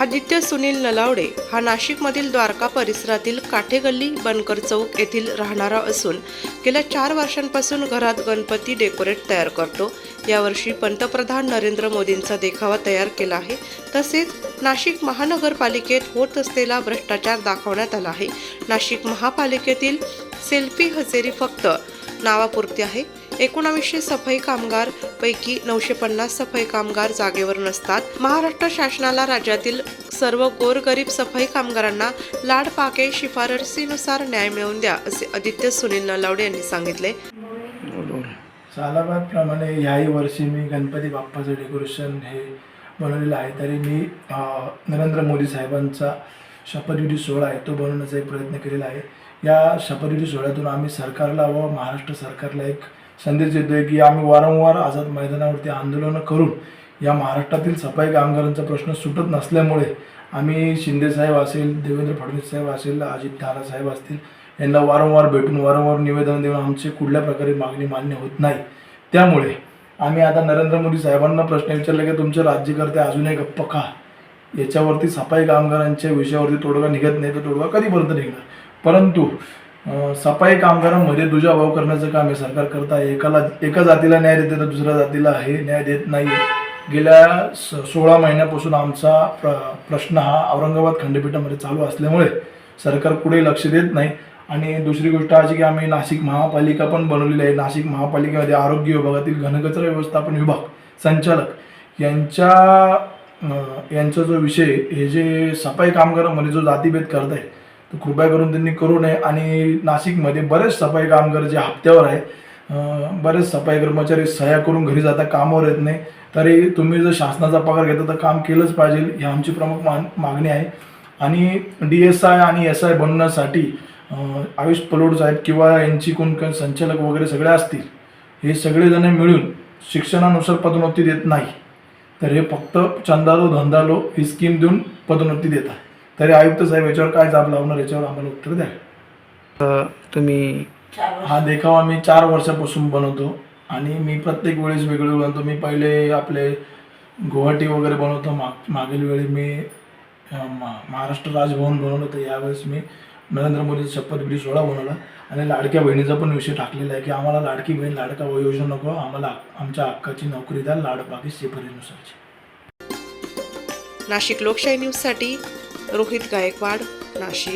आदित्य सुनील नलावडे हा नाशिकमधील द्वारका परिसरातील काठेगल्ली बनकर चौक येथील राहणारा असून गेल्या चार वर्षांपासून घरात गणपती डेकोरेट तयार करतो. यावर्षी पंतप्रधान नरेंद्र मोदींचा देखावा तयार केला आहे. तसेच नाशिक महानगरपालिकेत होत असलेला भ्रष्टाचार दाखवण्यात आला आहे. नाशिक महापालिकेतील सेल्फी हजेरी फक्त नावापुरती आहे. एकोणावीसशे सफाई कामगार पैकी नऊशे पन्नास सफाई कामगार जागेवर नसतात. महाराष्ट्र शासनाला राज्यातील सर्व गोरगरीब सफाई कामगारांना लाड पाके शिफारसीनुसार न्याय मिळवून द्या असे आदित्य सुनील नलावडे यांनी सांगितले. सालाबादप्रमाणे ह्याही वर्षी मी गणपती बाप्पाचं डेकोरेशन हे बनवलेलं आहे. तरी मी नरेंद्र मोदी साहेबांचा शपथविधी सोहळा आहे तो बनवण्याचा एक प्रयत्न केलेला आहे. या शपथविधी सोहळ्यातून आम्ही सरकारला व महाराष्ट्र सरकारला एक संदेश देतोय आहे की आम्ही वारंवार आझाद मैदानावरती आंदोलनं करून या महाराष्ट्रातील सफाई कामगारांचा प्रश्न सुटत नसल्यामुळे आम्ही शिंदेसाहेब असेल देवेंद्र फडणवीस साहेब असेल अजित दादा साहेब असतील यांना वारंवार भेटून वारंवार निवेदन देऊन आमची कुठल्या प्रकारे मागणी मान्य होत नाही. त्यामुळे आम्ही आता नरेंद्र मोदी साहेबांना प्रश्न विचारला की तुमचे राज्यकर्ते अजूनही गप्प का? याच्यावरती सफाई कामगारांच्या विषयावरती तोडगा निघत नाही तर तोडगा कधीपर्यंत निघणार? परंतु सफाई कामगारांमध्ये दुजाभाव करण्याचं काम हे सरकार करत आहे. एकाला एका जातीला न्याय देते तर दुसऱ्या जातीला हे न्याय देत नाही गेल्या स सोळा महिन्यापासून आमचा प्र प्रश्न हा औरंगाबाद खंडपीठामध्ये चालू असल्यामुळे सरकार पुढे लक्ष देत नाही. आणि दुसरी गोष्ट अशी की आम्ही नाशिक महापालिका पण बनवलेली आहे. नाशिक महापालिकेमध्ये आरोग्य विभागातील घनकचरा व्यवस्थापन विभाग संचालक यांच्या यांचा जो विषय हे जे सफाई कामगारांमध्ये जो जातीभेद करत आहे तर कृपया करून त्यांनी करू नये. आणि नाशिकमध्ये बरेच सफाई कामगार जे हप्त्यावर आहे बरेच सफाई कर्मचारी सह्या करून घरी जाता कामावर येत नाही. तरी तुम्ही जर शासनाचा पगार घेता तर काम केलंच पाहिजे ही आमची प्रमुख मा मागणी आहे. आणि डी एस आय आणि एस आय बनवण्यासाठी आयुष पलोड साहेब किंवा यांची कोण कोण संचालक वगैरे सगळे असतील हे सगळेजण मिळून शिक्षणानुसार पदोन्नती देत नाही. तर हे फक्त चंदालो धंदालो ही स्कीम देऊन पदोन्नती देत आहे तरी आयुक्त साहेब याच्यावर काय जाब लावणार याच्यावर आम्हाला उत्तर द्या. तुम्ही हा देखावा मी चार वर्षापासून बनवतो आणि मी प्रत्येक वेळेस वेगळं बनवतो. मी पहिले आपले गुवाहाटी वगैरे बनवतो. माग मागील वेळी मी मा- महाराष्ट्र राजभवन बनवलं तर यावेळेस मी नरेंद्र मोदीचा शपथविधी सोहळा बनवला आणि लाडक्या बहिणीचा पण विषय टाकलेला आहे की आम्हाला लाडकी बहीण लाडका योजना नको. आम्हाला आमच्या हक्काची नोकरी द्या. लाड बाकी शिफारसीनुसारची नाशिक लोकशाही न्यूजसाठी रोहित गायकवाड नाशिक.